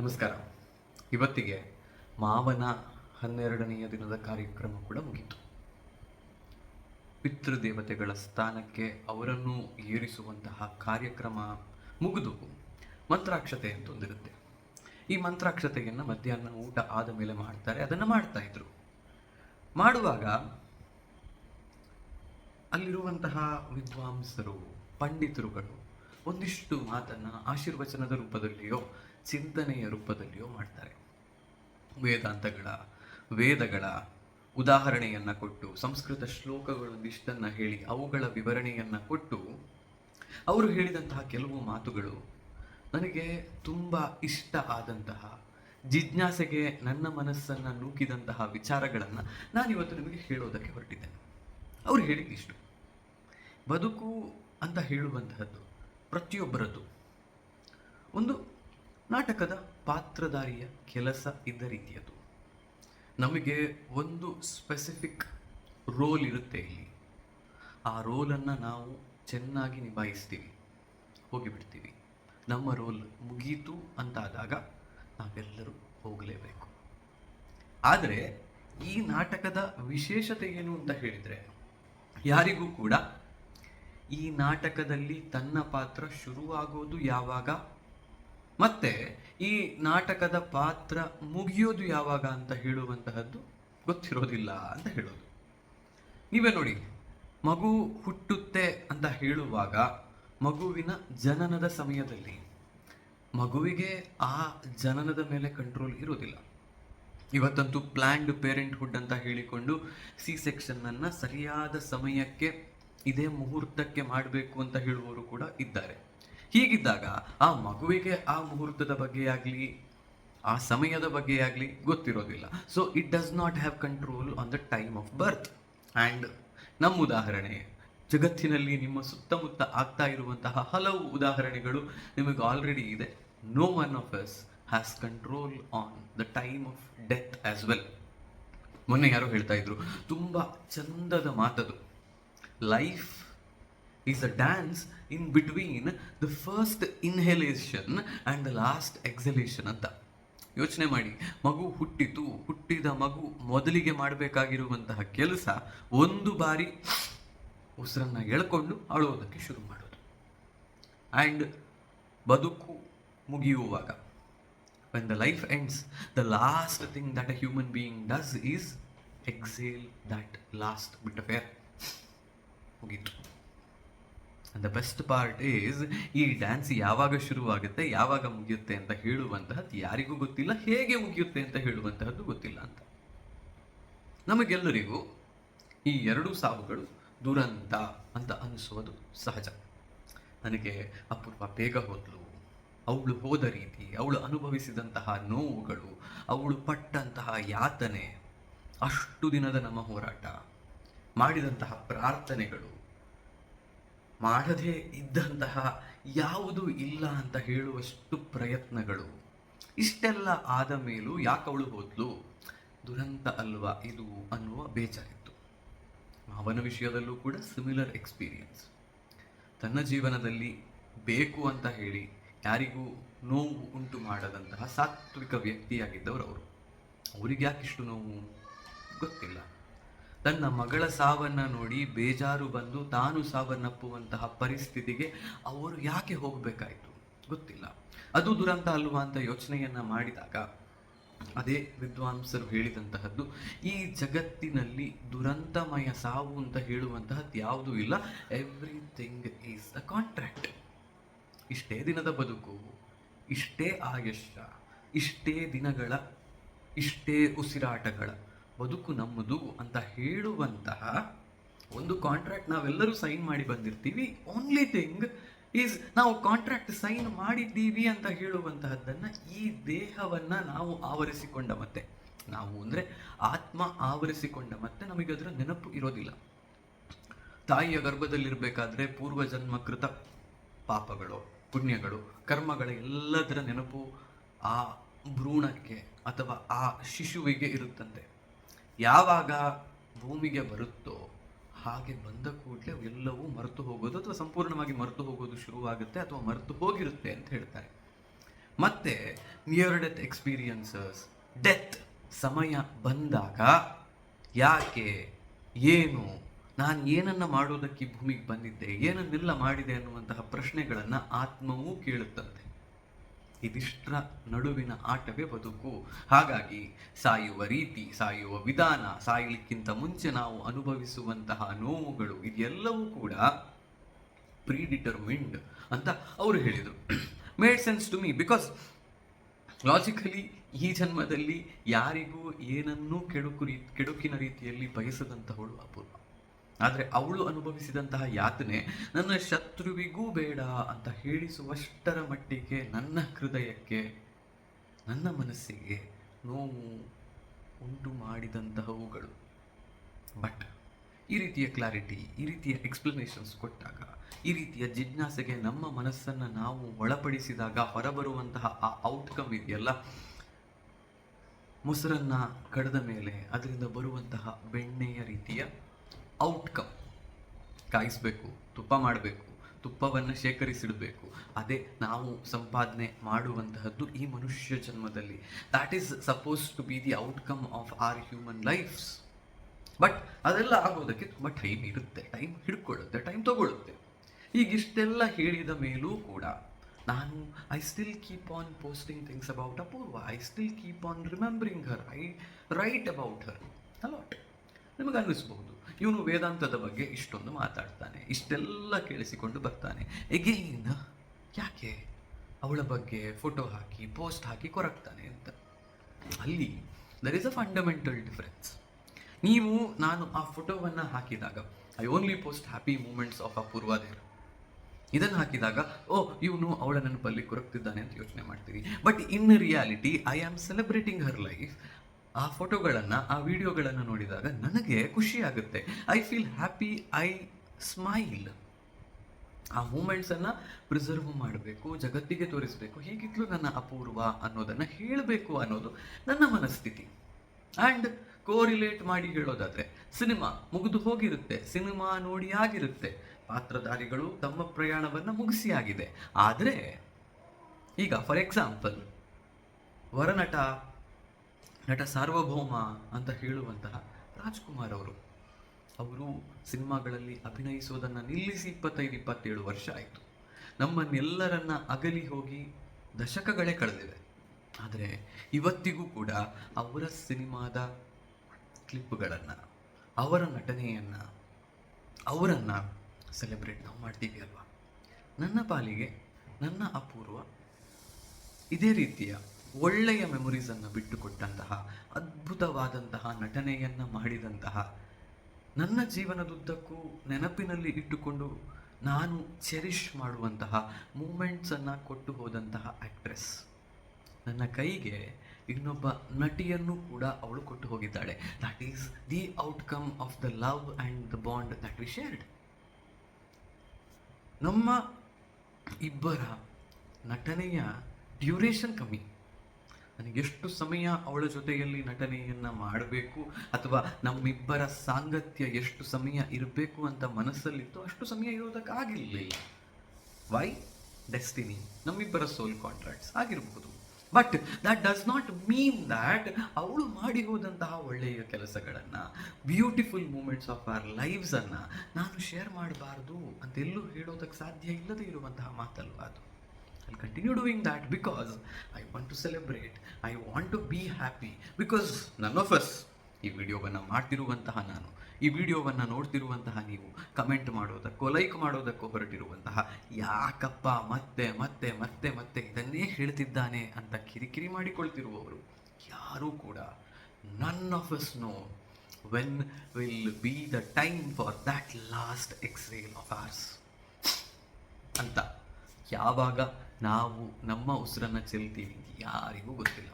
ನಮಸ್ಕಾರ. ಇವತ್ತಿಗೆ ಮಾವನ ಹನ್ನೆರಡನೆಯ ದಿನದ ಕಾರ್ಯಕ್ರಮ ಕೂಡ ಮುಗೀತು. ಪಿತೃದೇವತೆಗಳ ಸ್ಥಾನಕ್ಕೆ ಅವರನ್ನು ಏರಿಸುವಂತಹ ಕಾರ್ಯಕ್ರಮ ಮುಗಿದು ಮಂತ್ರಾಕ್ಷತೆ ಅಂತ ಒಂದಿರುತ್ತೆ. ಈ ಮಂತ್ರಾಕ್ಷತೆಯನ್ನು ಮಧ್ಯಾಹ್ನ ಊಟ ಆದ ಮೇಲೆ ಮಾಡ್ತಾರೆ. ಅದನ್ನು ಮಾಡ್ತಾ ಇದ್ರು. ಮಾಡುವಾಗ ಅಲ್ಲಿರುವಂತಹ ವಿದ್ವಾಂಸರು, ಪಂಡಿತರುಗಳು ಒಂದಿಷ್ಟು ಮಾತನ್ನ ಆಶೀರ್ವಚನದ ರೂಪದಲ್ಲಿಯೋ ಚಿಂತನೆಯ ರೂಪದಲ್ಲಿಯೂ ಮಾಡ್ತಾರೆ. ವೇದಾಂತಗಳ, ವೇದಗಳ ಉದಾಹರಣೆಯನ್ನು ಕೊಟ್ಟು, ಸಂಸ್ಕೃತ ಶ್ಲೋಕಗಳೊಂದಿಷ್ಟನ್ನು ಹೇಳಿ, ಅವುಗಳ ವಿವರಣೆಯನ್ನು ಕೊಟ್ಟು, ಅವರು ಹೇಳಿದಂತಹ ಕೆಲವು ಮಾತುಗಳು ನನಗೆ ತುಂಬ ಇಷ್ಟ ಆದಂತಹ, ಜಿಜ್ಞಾಸೆಗೆ ನನ್ನ ಮನಸ್ಸನ್ನು ನೂಕಿದಂತಹ ವಿಚಾರಗಳನ್ನು ನಾನಿವತ್ತು ನಿಮಗೆ ಹೇಳೋದಕ್ಕೆ ಹೊರಟಿದ್ದೇನೆ. ಅವರು ಹೇಳಿದ್ದಿಷ್ಟು ಬದುಕು ಅಂತ ಹೇಳುವಂತಹದ್ದು ಪ್ರತಿಯೊಬ್ಬರದ್ದು. ಒಂದು ನಾಟಕದ ಪಾತ್ರಧಾರಿಯ ಕೆಲಸ ಇದ್ದ ರೀತಿಯದು. ನಮಗೆ ಒಂದು ಸ್ಪೆಸಿಫಿಕ್ ರೋಲ್ ಇರುತ್ತೆ ಇಲ್ಲಿ. ಆ ರೋಲನ್ನು ನಾವು ಚೆನ್ನಾಗಿ ನಿಭಾಯಿಸ್ತೀವಿ. ಹೋಗಿಬಿಡ್ತೀವಿ. ನಮ್ಮ ರೋಲ್ ಮುಗೀತು ಅಂತಾದಾಗ ನಾವೆಲ್ಲರೂ ಹೋಗಲೇಬೇಕು. ಆದರೆ ಈ ನಾಟಕದ ವಿಶೇಷತೆ ಏನು ಅಂತ ಹೇಳಿದರೆ, ಯಾರಿಗೂ ಕೂಡ ಈ ನಾಟಕದಲ್ಲಿ ತನ್ನ ಪಾತ್ರ ಶುರುವಾಗೋದು ಯಾವಾಗ ಮತ್ತೆ ಈ ನಾಟಕದ ಪಾತ್ರ ಮುಗಿಯೋದು ಯಾವಾಗ ಅಂತ ಹೇಳುವಂತಹದ್ದು ಗೊತ್ತಿರೋದಿಲ್ಲ ಅಂತ ಹೇಳೋದು. ನೀವೇ ನೋಡಿ, ಮಗು ಹುಟ್ಟುತ್ತೆ ಅಂತ ಹೇಳುವಾಗ ಮಗುವಿನ ಜನನದ ಸಮಯದಲ್ಲಿ ಮಗುವಿಗೆ ಆ ಜನನದ ಮೇಲೆ ಕಂಟ್ರೋಲ್ ಇರೋದಿಲ್ಲ ಇವತ್ತಂತೂ ಪ್ಲ್ಯಾಂಡ್ ಪೇರೆಂಟ್ಹುಡ್ ಅಂತ ಹೇಳಿಕೊಂಡು ಸಿ ಸೆಕ್ಷನ್ನನ್ನು ಸರಿಯಾದ ಸಮಯಕ್ಕೆ, ಇದೇ ಮುಹೂರ್ತಕ್ಕೆ ಮಾಡಬೇಕು ಅಂತ ಹೇಳುವವರು ಕೂಡ ಇದ್ದಾರೆ. ಹೀಗಿದ್ದಾಗ ಆ ಮಗುವಿಗೆ ಆ ಮುಹೂರ್ತದ ಬಗ್ಗೆ ಆಗಲಿ, ಆ ಸಮಯದ ಬಗ್ಗೆ ಆಗಲಿ ಗೊತ್ತಿರೋದಿಲ್ಲ. So it does not have control on the time of birth and ನಮ್ಮ ಉದಾಹರಣೆ, ಜಗತ್ತಿನಲ್ಲಿ ನಿಮ್ಮ ಸುತ್ತಮುತ್ತ ಆಗ್ತಾ ಇರುವಂತಹ ಹಲವು ಉದಾಹರಣೆಗಳು ನಿಮಗೆ ಆಲ್ರೆಡಿ ಇದೆ. No one of us has control on the time of death as well ಮೊನ್ನೆ ಯಾರೋ ಹೇಳ್ತಾ ಇದ್ರು, ತುಂಬ ಚಂದದ ಮಾತದು. Life is a dance in between the first inhalation and the last exhalation ಅಂತ. ಯೋಚನೆ ಮಾಡಿ, ಮಗು ಹುಟ್ಟಿತು, ಹುಟ್ಟಿದ ಮಗು ಮೊದಲಿಗೆ ಮಾಡಬೇಕಾಗಿರುವಂತಹ ಕೆಲಸ ಒಂದು ಬಾರಿ ಉಸಿರನ್ನ ಎಳ್ಕೊಂಡು ಅಳುವುದಕ್ಕೆ ಶುರು ಮಾಡೋದು. ಆ್ಯಂಡ್ ಬದುಕು ಮುಗಿಯುವಾಗ when the life ends the last thing that a human being does is exhale that last bit affair ಮುಗೀತು. ದ ಬೆಸ್ಟ್ ಪಾರ್ಟ್ ಈಸ್ ಈ ಡ್ಯಾನ್ಸ್ ಯಾವಾಗ ಶುರುವಾಗುತ್ತೆ, ಯಾವಾಗ ಮುಗಿಯುತ್ತೆ ಅಂತ ಹೇಳುವಂತಹದ್ದು ಯಾರಿಗೂ ಗೊತ್ತಿಲ್ಲ, ಹೇಗೆ ಮುಗಿಯುತ್ತೆ ಅಂತ ಹೇಳುವಂತಹದ್ದು ಗೊತ್ತಿಲ್ಲ ಅಂತ. ನಮಗೆಲ್ಲರಿಗೂ ಈ ಎರಡು ಸಾವುಗಳು ದುರಂತ ಅಂತ ಅನಿಸುವುದು ಸಹಜ. ನನಗೆ ಅಪೂರ್ವ ಬೇಗ ಹೋದ್ಲು. ಅವಳು ಹೋದ ರೀತಿ, ಅವಳು ಅನುಭವಿಸಿದಂತಹ ನೋವುಗಳು, ಅವಳು ಪಟ್ಟಂತಹ ಯಾತನೆ, ಅಷ್ಟು ದಿನದ ನಮ್ಮ ಹೋರಾಟ, ಮಾಡಿದಂತಹ ಪ್ರಾರ್ಥನೆಗಳು ಮಾಡದೇ ಇದ್ದಂತಹ ಯಾವುದು ಇಲ್ಲ ಅಂತ ಹೇಳುವಷ್ಟು ಪ್ರಯತ್ನಗಳು. ಇಷ್ಟೆಲ್ಲ ಆದ ಮೇಲೂ ಯಾಕೆ ಅವಳು ಹೋದ್ಲು? ದುರಂತ ಅಲ್ವಾ ಇದು ಅನ್ನುವ ಬೇಜಾರಿತ್ತು. ಅವನ ವಿಷಯದಲ್ಲೂ ಕೂಡ ಸಿಮಿಲರ್ ಎಕ್ಸ್ಪೀರಿಯನ್ಸ್ ತನ್ನ ಜೀವನದಲ್ಲಿ ಬೇಕು ಅಂತ ಹೇಳಿ ಯಾರಿಗೂ ನೋವು ಉಂಟು ಮಾಡದಂತಹ ಸಾತ್ವಿಕ ವ್ಯಕ್ತಿಯಾಗಿದ್ದವರು ಅವರು ಅವರಿಗೆ ಯಾಕಿಷ್ಟು ನೋವು? ಗೊತ್ತಿಲ್ಲ. ತನ್ನ ಮಗಳ ಸಾವನ್ನ ನೋಡಿ ಬೇಜಾರು ಬಂದು ತಾನು ಸಾವನ್ನಪ್ಪುವಂತಹ ಪರಿಸ್ಥಿತಿಗೆ ಅವರು ಯಾಕೆ ಹೋಗಬೇಕಾಯಿತು? ಗೊತ್ತಿಲ್ಲ. ಅದು ದುರಂತ ಅಲ್ವಾ ಅಂತ ಯೋಚನೆಯನ್ನ ಮಾಡಿದಾಗ ಅದೇ ವಿದ್ವಾಂಸರು ಹೇಳಿದಂತಹದ್ದು, ಈ ಜಗತ್ತಿನಲ್ಲಿ ದುರಂತಮಯ ಸಾವು ಅಂತ ಹೇಳುವಂತಹದ್ದು ಯಾವುದೂ ಇಲ್ಲ. ಎವ್ರಿಥಿಂಗ್ ಈಸ್ ಅ ಕಾಂಟ್ರಾಕ್ಟ್ ಇಷ್ಟೇ ದಿನದ ಬದುಕು, ಇಷ್ಟೇ ಆಯುಷ್ಯ, ಇಷ್ಟೇ ದಿನಗಳ, ಇಷ್ಟೇ ಉಸಿರಾಟಗಳ. ಬದುಕು ನಮ್ಮದು ಅಂತ ಹೇಳುವಂತಹ ಒಂದು ಕಾಂಟ್ರಾಕ್ಟ್ ನಾವೆಲ್ಲರೂ ಸೈನ್ ಮಾಡಿ ಬಂದಿರ್ತೀವಿ. ಓನ್ಲಿ ಥಿಂಗ್ ಈಸ್ ನಾವು ಕಾಂಟ್ರಾಕ್ಟ್ ಸೈನ್ ಮಾಡಿದ್ದೀವಿ ಅಂತ ಹೇಳುವಂತಹದ್ದನ್ನು ಈ ದೇಹವನ್ನು ನಾವು ಆವರಿಸಿಕೊಂಡ ಮತ್ತೆ. ನಾವು ಅಂದರೆ ಆತ್ಮ ಆವರಿಸಿಕೊಂಡ ಮತ್ತೆ ನಮಗೆ ಅದರ ನೆನಪು ಇರೋದಿಲ್ಲ. ತಾಯಿಯ ಗರ್ಭದಲ್ಲಿರಬೇಕಾದ್ರೆ ಪೂರ್ವಜನ್ಮ ಕೃತ ಪಾಪಗಳು, ಪುಣ್ಯಗಳು, ಕರ್ಮಗಳ ಎಲ್ಲದರ ನೆನಪು ಆ ಭ್ರೂಣಕ್ಕೆ ಅಥವಾ ಆ ಶಿಶುವಿಗೆ ಇರುತ್ತಂತೆ. ಯಾವಾಗ ಭೂಮಿಗೆ ಬರುತ್ತೋ ಹಾಗೆ ಬಂದ ಕೂಡಲೇ ಎಲ್ಲವೂ ಮರೆತು ಹೋಗೋದು ಅಥವಾ ಸಂಪೂರ್ಣವಾಗಿ ಮರೆತು ಹೋಗೋದು ಶುರುವಾಗುತ್ತೆ ಅಥವಾ ಮರೆತು ಹೋಗಿರುತ್ತೆ ಅಂತ ಹೇಳ್ತಾರೆ. ಮತ್ತೆ ನಿಯರ್ ಡೆತ್ ಎಕ್ಸ್ಪೀರಿಯನ್ಸಸ್. ಡೆತ್ ಸಮಯ ಬಂದಾಗ ಯಾಕೆ, ಏನು, ನಾನು ಏನನ್ನ ಮಾಡೋದಕ್ಕೆ ಭೂಮಿಗೆ ಬಂದಿದ್ದೆ, ಏನನ್ನೆಲ್ಲ ಮಾಡಿದೆ ಅನ್ನುವಂತಹ ಪ್ರಶ್ನೆಗಳನ್ನು ಆತ್ಮವೂ ಕೇಳುತ್ತಂತೆ. ಇದಿಷ್ಟರ ನಡುವಿನ ಆಟವೇ ಬದುಕು. ಹಾಗಾಗಿ ಸಾಯುವ ರೀತಿ, ಸಾಯುವ ವಿಧಾನ, ಸಾಯಲಿಕ್ಕಿಂತ ಮುಂಚೆ ನಾವು ಅನುಭವಿಸುವಂತಹ ನೋವುಗಳು ಇದೆಲ್ಲವೂ ಕೂಡ ಪ್ರೀಡಿಟರ್ಮಿಂಡ್ ಅಂತ ಅವರು ಹೇಳಿದರು. Made sense to me because logically ಈ ಜನ್ಮದಲ್ಲಿ ಯಾರಿಗೂ ಏನನ್ನೂ ಕೆಡುಕು ರೀ, ಕೆಡುಕಿನ ರೀತಿಯಲ್ಲಿ ಬಯಸದಂತಹವಳು ಅಪೂರ್ವ. ಆದರೆ ಅವಳು ಅನುಭವಿಸಿದಂತಹ ಯಾತನೆ ನನ್ನ ಶತ್ರುವಿಗೂ ಬೇಡ ಅಂತ ಹೇಳಿಸುವಷ್ಟರ ಮಟ್ಟಿಗೆ ನನ್ನ ಹೃದಯಕ್ಕೆ, ನನ್ನ ಮನಸ್ಸಿಗೆ ನೋವು ಉಂಟು ಮಾಡಿದಂತಹವುಗಳು. ಬಟ್ ಈ ರೀತಿಯ ಕ್ಲಾರಿಟಿ ಈ ರೀತಿಯ ಎಕ್ಸ್ಪ್ಲನೇಷನ್ಸ್ ಕೊಟ್ಟಾಗ, ಈ ರೀತಿಯ ಜಿಜ್ಞಾಸೆಗೆ ನಮ್ಮ ಮನಸ್ಸನ್ನು ನಾವು ಒಳಪಡಿಸಿದಾಗ ಹೊರಬರುವಂತಹ ಆ ಔಟ್ಕಮ್ ಇದೆಯಲ್ಲ? ಮೊಸರನ್ನು ಕಡದ ಮೇಲೆ, ಅದರಿಂದ ಬರುವಂತಹ ಬೆಣ್ಣೆಯ ರೀತಿಯ ಔಟ್ಕಮ್ ಕಾಯಿಸ್ಬೇಕು, ತುಪ್ಪ ಮಾಡಬೇಕು, ತುಪ್ಪವನ್ನು ಶೇಖರಿಸಿಡಬೇಕು. ಅದೇ ನಾವು ಸಂಪಾದನೆ ಮಾಡುವಂತಹದ್ದು ಈ ಮನುಷ್ಯ ಜನ್ಮದಲ್ಲಿ. That is suppose to be the outcome of our human lives but ಅದೆಲ್ಲ ಆಗೋದಕ್ಕೆ ತುಂಬ ಟೈಮ್ ಇರುತ್ತೆ. ಟೈಮ್ ಹಿಡ್ಕೊಳ್ಳುತ್ತೆ ಟೈಮ್ ತಗೊಳ್ಳುತ್ತೆ. ಈಗ ಇಷ್ಟೆಲ್ಲ ಹೇಳಿದ ಮೇಲೂ ಕೂಡ ನಾನು I still keep on posting things about Apoorva I still keep on remembering her I write about her a lot ನಿಮಗೆ ಅನ್ನಿಸ್ಬಹುದು? ಇವನು ವೇದಾಂತದ ಬಗ್ಗೆ ಇಷ್ಟೊಂದು ಮಾತಾಡ್ತಾನೆ, ಇಷ್ಟೆಲ್ಲ ಕೇಳಿಸಿಕೊಂಡು ಬರ್ತಾನೆ. ಎಗೇನ್ ಯಾಕೆ? ಅವಳ ಬಗ್ಗೆ ಫೋಟೋ ಹಾಕಿ ಪೋಸ್ಟ್ ಹಾಕಿ ಕೊರಗ್ತಾನೆ ಅಂತ. ಅಲ್ಲಿ there is a fundamental difference ನೀವು, ನಾನು ಆ ಫೋಟೋವನ್ನು ಹಾಕಿದಾಗ I only post happy moments of a there ಇದನ್ನು ಹಾಕಿದಾಗ, ಓ, ಇವನು ಅವಳ ನೆನಪಲ್ಲಿ ಕೊರಗ್ತಿದ್ದಾನೆ ಅಂತ ಯೋಚನೆ ಮಾಡ್ತೀರಿ but in reality I am celebrating her life ಆ ಫೋಟೋಗಳನ್ನು, ಆ ವಿಡಿಯೋಗಳನ್ನು ನೋಡಿದಾಗ ನನಗೆ ಖುಷಿ ಆಗುತ್ತೆ I feel happy I smile ಆ ಮೂಮೆಂಟ್ಸನ್ನು ಪ್ರಿಸರ್ವ್ ಮಾಡಬೇಕು, ಜಗತ್ತಿಗೆ ತೋರಿಸಬೇಕು, ಹೀಗಿದ್ಲು ನನ್ನ ಅಪೂರ್ವ ಅನ್ನೋದನ್ನು ಹೇಳಬೇಕು ಅನ್ನೋದು ನನ್ನ ಮನಸ್ಥಿತಿ. ಆ್ಯಂಡ್ ಕೋರಿಲೇಟ್ ಮಾಡಿ ಹೇಳೋದಾದರೆ, ಸಿನಿಮಾ ಮುಗಿದು ಹೋಗಿರುತ್ತೆ, ಸಿನಿಮಾ ನೋಡಿ ಆಗಿರುತ್ತೆ. ಪಾತ್ರಧಾರಿಗಳು ತಮ್ಮ ಪ್ರಯಾಣವನ್ನು ಮುಗಿಸಿ ಆಗಿದೆ. ಆದರೆ, ಈಗ ಫಾರ್ ಎಕ್ಸಾಂಪಲ್ ವರನಟ ನಟ ಸಾರ್ವಭೌಮ ಅಂತ ಹೇಳುವಂತಹ ರಾಜ್ಕುಮಾರ್ ಅವರು. ಅವರು ಸಿನಿಮಾಗಳಲ್ಲಿ ಅಭಿನಯಿಸೋದನ್ನು ನಿಲ್ಲಿಸಿ ಇಪ್ಪತ್ತೈದು, ಇಪ್ಪತ್ತೇಳು ವರ್ಷ ಆಯಿತು. ನಮ್ಮನ್ನೆಲ್ಲರನ್ನ ಅಗಲಿ ಹೋಗಿ ದಶಕಗಳೇ ಕಳೆದಿವೆ. ಆದರೆ ಇವತ್ತಿಗೂ ಕೂಡ ಅವರ ಸಿನಿಮಾದ ಕ್ಲಿಪ್ಗಳನ್ನು, ಅವರ ನಟನೆಯನ್ನು, ಅವರನ್ನು ಸೆಲೆಬ್ರೇಟ್ ನಾವು ಮಾಡ್ತೀವಿ ಅಲ್ವಾ? ನನ್ನ ಪಾಲಿಗೆ, ನನ್ನ ಅಪೂರ್ವ ಇದೇ ರೀತಿಯ ಒಳ್ಳೆಯ ಮೆಮೊರೀಸನ್ನು ಬಿಟ್ಟುಕೊಟ್ಟಂತಹ, ಅದ್ಭುತವಾದಂತಹ ನಟನೆಯನ್ನು ಮಾಡಿದಂತಹ, ನನ್ನ ಜೀವನದುದ್ದಕ್ಕೂ ನೆನಪಿನಲ್ಲಿ ಇಟ್ಟುಕೊಂಡು ನಾನು ಚೆರಿಷ್ ಮಾಡುವಂತಹ ಮೂಮೆಂಟ್ಸನ್ನು ಕೊಟ್ಟು ಹೋದಂತಹ ಆ್ಯಕ್ಟ್ರೆಸ್ ನನ್ನ ಕೈಗೆ ಇನ್ನೊಬ್ಬ ನಟಿಯನ್ನು ಕೂಡ ಅವಳು ಕೊಟ್ಟು ಹೋಗಿದ್ದಾಳೆ. That is the outcome of the love and the bond that we shared ನಮ್ಮ ಇಬ್ಬರ ನಟನೆಯ ಡ್ಯೂರೇಷನ್ ಕಮ್ಮಿ. ನನಗೆ ಎಷ್ಟು ಸಮಯ ಅವಳ ಜೊತೆಯಲ್ಲಿ ನಟನೆಯನ್ನು ಮಾಡಬೇಕು ಅಥವಾ ನಮ್ಮಿಬ್ಬರ ಸಾಂಗತ್ಯ ಎಷ್ಟು ಸಮಯ ಇರಬೇಕು ಅಂತ ಮನಸ್ಸಲ್ಲಿತ್ತು, ಅಷ್ಟು ಸಮಯ ಇರೋದಕ್ಕಾಗಿರಲಿಲ್ಲ. ವೈ ಡೆಸ್ಟಿನಿ ನಮ್ಮಿಬ್ಬರ ಸೋಲ್ ಕಾಂಟ್ರಾಕ್ಟ್ಸ್ ಆಗಿರಬಹುದು but that does not mean that ಅವಳು ಮಾಡಿ ಹೋದಂತಹ ಒಳ್ಳೆಯ ಕೆಲಸಗಳನ್ನು ಬ್ಯೂಟಿಫುಲ್ ಮೂಮೆಂಟ್ಸ್ ಆಫ್ ಅವರ್ ಲೈವ್ಸನ್ನು ನಾನು ಶೇರ್ ಮಾಡಬಾರ್ದು ಅಂತೆಲ್ಲೂ ಹೇಳೋದಕ್ಕೆ ಸಾಧ್ಯ ಇಲ್ಲದೆ ಇರುವಂತಹ ಮಾತಲ್ವಾ ಅದು? I continue doing that because I want to celebrate I want to be happy because none of us ಈ ವಿಡಿಯೋವನ್ನು ಮಾಡ್ತಿರುವಂತಹ ನಾನು, ಈ ವಿಡಿಯೋವನ್ನು ನೋಡ್ತಿರುವಂತಹ ನೀವು ಕಮೆಂಟ್ ಮಾಡೋದಕ್ಕೋ ಲೈಕ್ ಮಾಡೋದಕ್ಕೋ ಹೊರಟಿರುವಂತಹ ಯಾಕಪ್ಪ ಮತ್ತೆ ಮತ್ತೆ ಮತ್ತೆ ಮತ್ತೆ ಇದನ್ನೇ ಹೇಳ್ತಿದ್ದಾನೆ ಅಂತ ಕಿರಿಕಿರಿ ಮಾಡಿಕೊಳ್ತಿರುವವರು ಯಾರೂ ಕೂಡ none of us know when will be the time for that last exhale of ours ಅಂತ. ಯಾವಾಗ ನಾವು ನಮ್ಮ ಉಸಿರನ್ನು ಚೆಲ್ತೀವಿ ಯಾರಿಗೂ ಗೊತ್ತಿಲ್ಲ.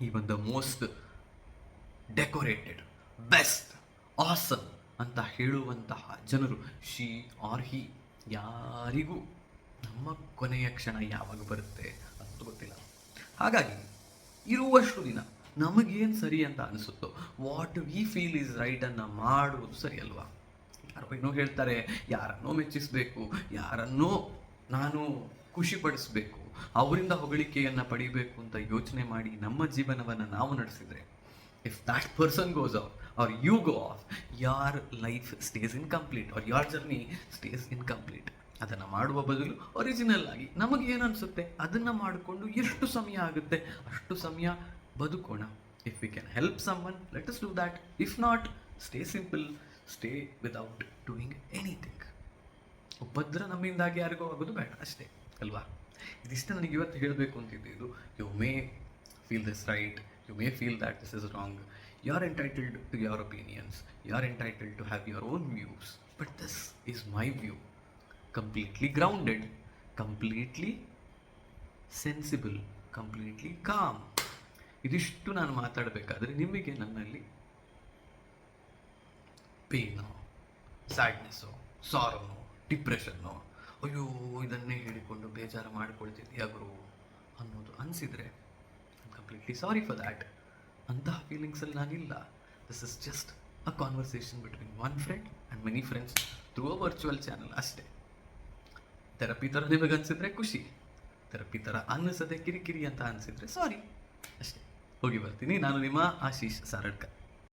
ಈ ಒಂದು ಮೋಸ್ಟ್ ಡೆಕೋರೇಟೆಡ್, ಬೆಸ್ಟ್, ಆಸಮ್ ಅಂತ ಹೇಳುವಂತಹ ಜನರು ಶಿ ಆರ್ ಹಿ. ಯಾರಿಗೂ ನಮ್ಮ ಕೊನೆಯ ಕ್ಷಣ ಯಾವಾಗ ಬರುತ್ತೆ ಅಂತ ಗೊತ್ತಿಲ್ಲ. ಹಾಗಾಗಿ ಇರುವಷ್ಟು ದಿನ ನಮಗೇನು ಸರಿ ಅಂತ ಅನಿಸುತ್ತೋ what we feel is right ಮಾಡೋದು ಮಾಡುವುದು ಸರಿ ಅಲ್ವಾ? ಯಾರೋ ಏನೋ ಹೇಳ್ತಾರೆ, ಯಾರನ್ನೋ ಮೆಚ್ಚಿಸಬೇಕು, ಯಾರನ್ನೋ ನಾನು ಖುಷಿಪಡಿಸ್ಬೇಕು, ಅವರಿಂದ ಹೊಗಳಿಕೆಯನ್ನು ಪಡಿಬೇಕು ಅಂತ ಯೋಚನೆ ಮಾಡಿ ನಮ್ಮ ಜೀವನವನ್ನು ನಾವು ನಡೆಸಿದರೆ if that person goes off or you go off your life stays incomplete or your journey stays incomplete ಅದನ್ನು ಮಾಡುವ ಬದಲು ಒರಿಜಿನಲ್ ಆಗಿ ನಮಗೆ ಏನು ಅನಿಸುತ್ತೆ? ಅದನ್ನು ಮಾಡಿಕೊಂಡು ಎಷ್ಟು ಸಮಯ ಆಗುತ್ತೆ? ಅಷ್ಟು ಸಮಯ ಬದುಕೋಣ. If we can help someone let us do that if not stay simple stay without doing anything ಉಪದ್ರ ನಮ್ಮಿಂದಾಗಿ ಯಾರಿಗೂ ಆಗೋದು ಬೇಡ, ಅಷ್ಟೇ. ಅಲ್ವಾ? ಇದಿಷ್ಟು ನನಗೆ ಇವತ್ತು ಹೇಳಬೇಕು ಅಂತಿದ್ದು you may feel this right you may feel that this is wrong you are entitled to your opinions you are entitled to have your own views but this is my view completely grounded completely sensible completely calm ಇದಿಷ್ಟು ನಾನು ಮಾತಾಡಬೇಕಾದ್ರೆ ನಿಮಗೆ ನನ್ನಲ್ಲಿ ಪೇನೋ ಸ್ಯಾಡ್ನೆಸ್ಸೋ ಸಾರೋನೋ depression ಅಯ್ಯೋ, ಇದನ್ನೇ ಹೇಳಿಕೊಂಡು ಬೇಜಾರು ಮಾಡಿಕೊಳ್ತಿದ್ಯಾ ಗುರು ಅನ್ನೋದು ಅನಿಸಿದರೆ ಕಂಪ್ಲೀಟ್ಲಿ ಸಾರಿ ಫಾರ್ ದ್ಯಾಟ್ ಅಂತಹ ಫೀಲಿಂಗ್ಸಲ್ಲಿ ನಾನಿಲ್ಲ. This is just a conversation between one friend and many friends through a virtual channel ಅಷ್ಟೇ. ಥೆರಪಿ ಥರ ನಿಮಗೆ ಅನಿಸಿದ್ರೆ ಖುಷಿ. ಥೆರಪಿ ಥರ ಅನ್ನಿಸದೆ ಕಿರಿಕಿರಿ ಅಂತ ಅನಿಸಿದ್ರೆ ಸಾರಿ ಅಷ್ಟೇ. ಹೋಗಿ ಬರ್ತೀನಿ. ನಾನು ನಿಮ್ಮ ಆಶೀಶ್ ಸಾರಡ್ಕ.